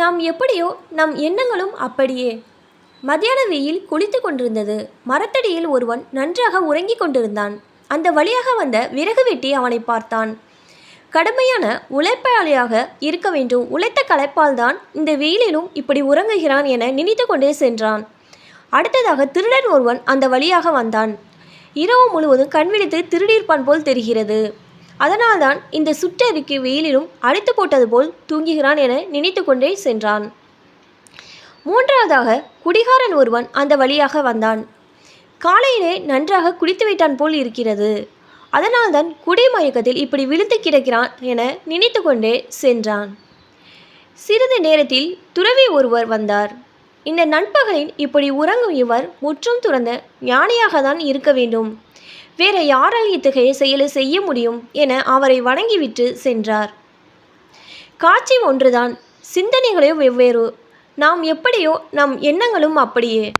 நாம் எப்படியோ நம் எண்ணங்களும் அப்படியே. மத்தியான வெயில் குளித்து கொண்டிருந்தது. மரத்தடியில் ஒருவன் நன்றாக உறங்கிக் கொண்டிருந்தான். அந்த வழியாக வந்த விறகு வெட்டி அவனை பார்த்தான். கடுமையான உழைப்பாளியாக இருக்க வேண்டும். உழைத்த களைப்பால் தான் இந்த வெயிலிலும் இப்படி உறங்குகிறான் என நினைத்து கொண்டே சென்றான். அடுத்ததாக திருடன் ஒருவன் அந்த வழியாக வந்தான். இரவு முழுவதும் கண் விழித்து திருடியிருப்பான் போல் தெரிகிறது. அதனால்தான் இந்த சுட்டெரிக்கு வெயிலிலும் அடித்து போட்டது போல் தூங்குகிறான் என நினைத்து கொண்டே சென்றான். மூன்றாவதாக குடிகாரன் ஒருவன் அந்த வழியாக வந்தான். காலையிலே நன்றாக குடித்து விட்டான் போல் இருக்கிறது. அதனால்தான் குடிமயக்கத்தில் இப்படி விழுந்து கிடக்கிறான் என நினைத்து கொண்டே சென்றான். சிறிது நேரத்தில் துறவி ஒருவர் வந்தார். இந்த நண்பகலின் இப்படி உறங்கும் இவர் முற்றும் துறந்த ஞானியாக தான் இருக்க வேண்டும். வேற யாரால் இத்தகைய செயலை செய்ய முடியும் என அவரை வணங்கிவிட்டு சென்றார். காட்சி ஒன்றுதான். சிந்தனைகளோ வெவ்வேறு. நாம் எப்படியோ நம் எண்ணங்களும் அப்படியே.